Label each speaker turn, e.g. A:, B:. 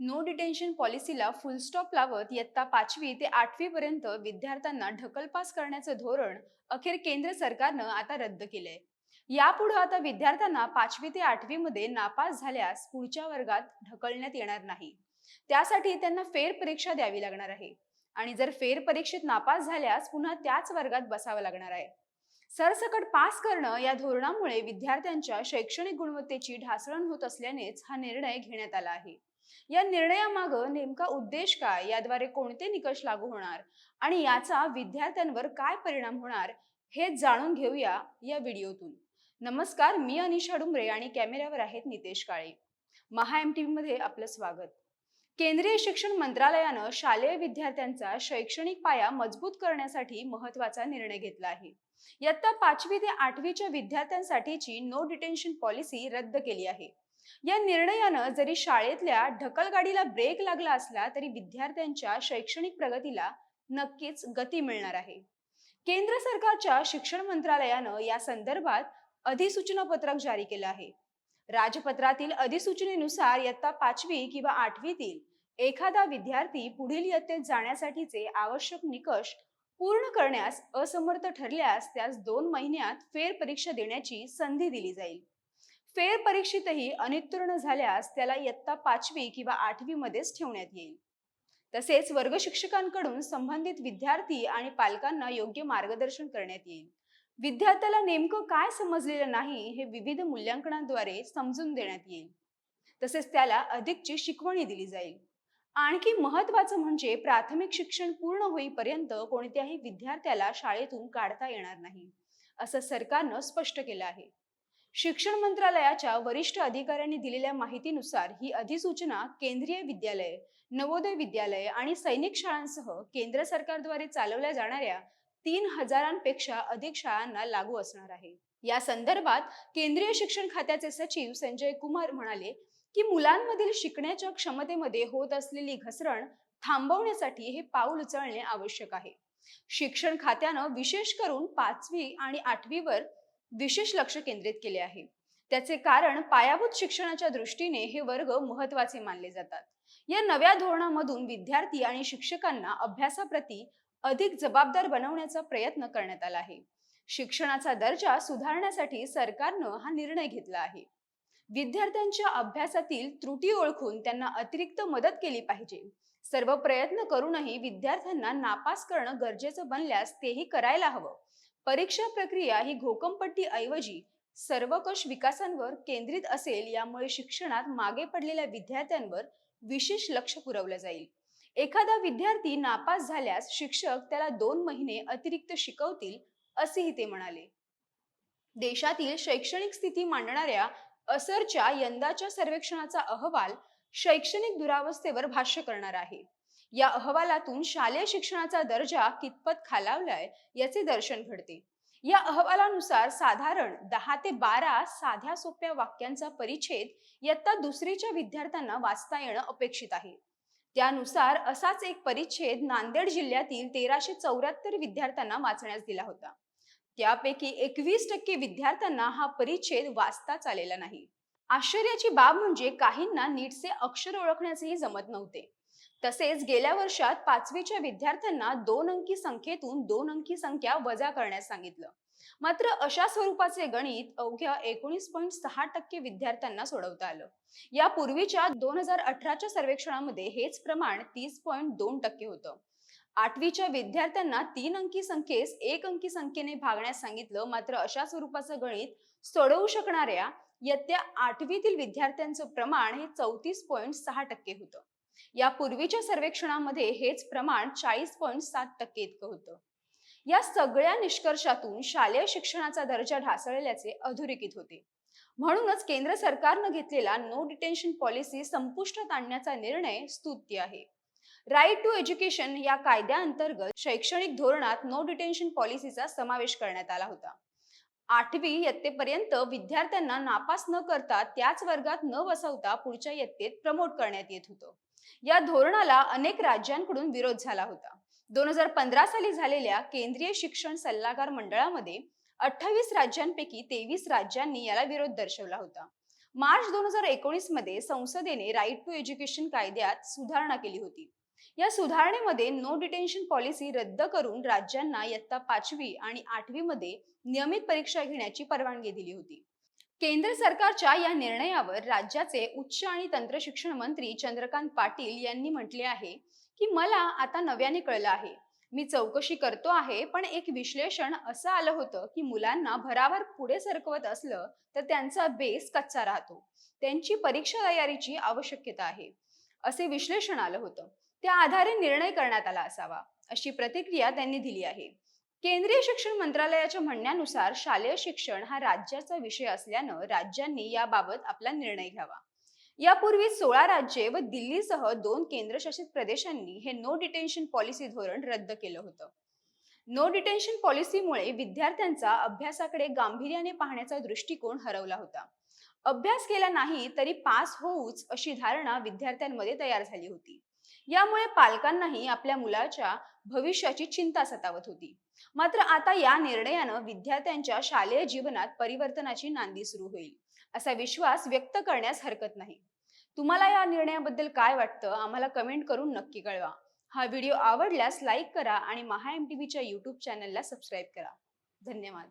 A: No detention पॉलिसीला full stop लावत इयत्ता पाचवी ते आठवी पर्यंत विद्यार्थ्यांना ढकलपास करण्याचं धोरण अखेर केंद्र सरकारनं आता रद्द केलंय. यापुढे आता विद्यार्थ्यांना पाचवी ते आठवी मध्ये नापास झाल्यास पुढच्या वर्गात ढकलण्यात येणार नाही. त्यासाठी त्यांना फेर परीक्षा द्यावी लागणार आहे. आणि जर फेर परीक्षेत नापास झाल्यास पुन्हा त्याच वर्गात बसावं लागणार आहे. सरसकट पास करणं या धोरणामुळे विद्यार्थ्यांच्या शैक्षणिक गुणवत्तेची ढासळण होत असल्यानेच हा निर्णय घेण्यात आला आहे. या निर्णयामागं नेमका उद्देश काय? याद्वारे कोणते निकष लागू होणार? आणि याचा विद्यार्थ्यांवर काय परिणाम होणार? हे जाणून घेऊया या व्हिडिओतून. नमस्कार मी अनिशा डुंबरे आणि कॅमेऱ्यावर आहेत नितेश काळे. महा एममध्ये आपलं स्वागत. केंद्रीय शिक्षण मंत्रालयानं शालेय विद्यार्थ्यांचा शैक्षणिक पाया मजबूत करण्यासाठी महत्त्वाचा निर्णय घेतला आहे. इयत्ता पाचवी ते आठवीच्या विद्यार्थ्यांसाठीची नो डिटेन्शन पॉलिसी रद्द केली आहे. या निर्णयानं जरी शाळेतल्या ढकलगाडीला ब्रेक लागला असला तरी विद्यार्थ्यांच्या शैक्षणिक प्रगतीला नक्कीच गती मिळणार आहे. केंद्र सरकारच्या शिक्षण मंत्रालयानं या संदर्भात अधिसूचना पत्रक जारी केलं आहे. राजपत्रातील अधिसूचनेनुसार इयत्ता पाचवी किंवा आठवीतील एखादा विद्यार्थी पुढील इयत्तेत जाण्यासाठीचे आवश्यक निकष पूर्ण करण्यास असमर्थ ठरल्यास त्यास दोन महिन्यात फेरपरीक्षा देण्याची संधी दिली जाईल. फेर परीक्षेतही अनुत्तीर्ण झाल्यास त्याला इयत्ता पाचवी किंवा आठवी मध्येच ठेवण्यात येईल. तसेच वर्ग शिक्षकांकडून संबंधित विद्यार्थी आणि पालकांना योग्य मार्गदर्शन करण्यात येईल. विद्यार्थ्याला नेमकं काय समजलेलं नाही हे विविध मूल्यांकनाद्वारे समजून देण्यात येईल. तसेच त्याला अधिकची शिकवणी दिली जाईल. आणखी महत्वाचं म्हणजे प्राथमिक शिक्षण पूर्ण होईपर्यंत कोणत्याही विद्यार्थ्याला शाळेतून काढता येणार नाही असं सरकारनं स्पष्ट केलं आहे. शिक्षण मंत्रालयाच्या वरिष्ठ अधिकाऱ्यांनी दिलेल्या माहितीनुसार ही अधिसूचना केंद्रीय विद्यालय नवोदय विद्यालय आणि सैनिक शाळांसह केंद्र सरकारद्वारे चालवल्या जाणाऱ्या तीन हजारांपेक्षा अधिक शाळांना लागू असणार आहे. या संदर्भात केंद्रीय शिक्षण खात्याचे सचिव संजय कुमार म्हणाले की मुलांमधील शिकण्याच्या क्षमतेमध्ये होत असलेली घसरण थांबवण्यासाठी हे पाऊल उचलणे आवश्यक आहे. शिक्षण खात्यानं विशेष करून पाचवी आणि आठवीवर विशेष लक्ष केंद्रित केले आहे. त्याचे कारण पायाभूत शिक्षणाच्या दृष्टीने हे वर्ग महत्त्वाचे मानले जातात. या नव्या धोरणामधून विद्यार्थी आणि शिक्षकांना अभ्यासाप्रती अधिक जबाबदार बनवण्याचा प्रयत्न करण्यात आला आहे. शिक्षणाचा दर्जा सुधारण्यासाठी सरकारनं हा निर्णय घेतला आहे. विद्यार्थ्यांच्या अभ्यासातील त्रुटी ओळखून त्यांना अतिरिक्त मदत केली पाहिजे. सर्व प्रयत्न करूनही विद्यार्थ्यांना नापास करणं गरजेचं बनल्यास तेही करायला हवं. परीक्षा प्रक्रिया ही घोकंपट्टी ऐवजी सर्वकष विकासांवर केंद्रित असेल यामुळे शिक्षणात मागे पडलेल्या विद्यार्थ्यांवर विशेष लक्ष पुरवलं जाईल. एखादा विद्यार्थी नापास झाल्यास शिक्षक त्याला दोन महिने अतिरिक्त शिकवतील असेही ते म्हणाले. देशातील शैक्षणिक स्थिती मांडणाऱ्या असरच्या यंदाच्या सर्वेक्षणाचा अहवाल शैक्षणिक दुरावस्थेवर भाष्य करणार आहे. या अहवालातून शालेय शिक्षणाचा दर्जा कितपत खालावलाय याचे दर्शन घडते. या अहवालानुसार साधारण दहा ते बारा साध्या सोप्या वाक्यांचा परिच्छेद इयत्ता दुसरीच्या विद्यार्थ्यांना वाचता येणं अपेक्षित आहे. त्यानुसार असाच एक परिच्छेद नांदेड जिल्ह्यातील तेराशे चौऱ्याहत्तर विद्यार्थ्यांना वाचण्यास दिला होता. त्यापैकी एकवीस टक्के विद्यार्थ्यांना हा परिच्छेद वाचताच आलेला नाही. आश्चर्याची बाब म्हणजे काहींना नीटचे अक्षर ओळखण्याचेही जमत नव्हते. तसेच गेल्या वर्षात पाचवीच्या विद्यार्थ्यांना दोन अंकी संख्येतून दोन अंकी संख्या वजा करण्यास सांगितलं. मात्र अशा स्वरूपाचे गणित अवघ्या एकोणीस पॉईंट सहा टक्के विद्यार्थ्यांना सोडवता आलं. या पूर्वीच्या दोन हजार अठराच्या सर्वेक्षणामध्ये हेच प्रमाण तीस पॉईंट दोन टक्के होतं. आठवीच्या विद्यार्थ्यांना तीन अंकी संख्येस एक अंकी संख्येने भागण्यास सांगितलं मात्र अशा स्वरूपाचं गणित सोडवू शकणाऱ्या इयत्ता आठवीतील विद्यार्थ्यांचं प्रमाण हे चौतीस पॉईंट सहा टक्के होतं. यापूर्वीच्या सर्वेक्षणामध्ये हेच प्रमाण चाळीस पॉईंट सात टक्के इतकं होतं. या सगळ्या निष्कर्षातून शालेय शिक्षणाचा दर्जा ढासळल्याचे अधोरेखित होते. म्हणूनच केंद्र सरकारनं घेतलेला नो डिटेन्शन पॉलिसी संपुष्टात आणण्याचा निर्णय स्तुत्य आहे. राईट टू एज्युकेशन या कायद्याअंतर्गत शैक्षणिक धोरणात नो डिटेन्शन पॉलिसीचा समावेश करण्यात आला होता. आठवी इयत्तेपर्यंत विद्यार्थ्यांना नापास न करता त्याच वर्गात न बसवता पुढच्या इयत्तेत प्रमोट करण्यात येत होतं. या धोरणाला अनेक राज्यांकडून विरोध झाला होता. दोन हजार पंधरा साली झालेल्या केंद्रीय शिक्षण सल्लागार मंडळामध्ये अठ्ठावीस राज्यांपैकी तेवीस राज्यांनी याला विरोध दर्शवला होता. मार्च दोन हजार एकोणीसमध्ये संसदेने राईट टू एज्युकेशन कायद्यात सुधारणा केली होती. या सुधारणेमध्ये नो डिटेन्शन पॉलिसी रद्द करून राज्यांना इयत्ता पाचवी आणि आठवी मध्ये नियमित परीक्षा घेण्याची परवानगी दिली होती. केंद्र सरकारच्या या निर्णयावर राज्याचे उच्च आणि तंत्र शिक्षण मंत्री चंद्रकांत पाटील यांनी म्हटले आहे की मला आता नव्याने कळलं आहे. मी चौकशी करतो आहे पण एक विश्लेषण असं आलं होतं की मुलांना भरावर पुढे सरकवत असलं तर त्यांचा बेस कच्चा राहतो. त्यांची परीक्षा तयारीची आवश्यकता आहे. असे विश्लेषण आलं होतं. त्या आधारे निर्णय करण्यात आला असावा अशी प्रतिक्रिया त्यांनी दिली आहे. केंद्रीय शिक्षण मंत्रालयाच्या म्हणण्यानुसार शालेय शिक्षण हा राज्याचा विषय असल्यानं राज्यांनी याबाबत आपला निर्णय घ्यावा. यापूर्वी सोळा राज्ये व दिल्लीसह दोन केंद्रशासित प्रदेशांनी हे नो डिटेन्शन पॉलिसी धोरण रद्द केलं होतं. नो डिटेन्शन पॉलिसीमुळे विद्यार्थ्यांचा अभ्यासाकडे गांभीर्याने पाहण्याचा दृष्टिकोन हरवला होता. अभ्यास केला नाही तरी पास होऊच अशी धारणा विद्यार्थ्यांमध्ये तयार झाली होती. यामुळे पालकांनाही आपल्या मुलाच्या भविष्याची चिंता सतावत होती. मात्र आता या निर्णयानं विद्यार्थ्यांच्या शालेय जीवनात परिवर्तनाची नांदी सुरू होईल असा विश्वास व्यक्त करण्यास हरकत नाही. तुम्हाला या निर्णयाबद्दल काय वाटतं? आम्हाला कमेंट करून नक्की कळवा. हा व्हिडिओ आवडल्यास लाईक करा आणि महा एम टी व्हीच्या यूट्यूब चॅनलला सबस्क्राईब करा. धन्यवाद.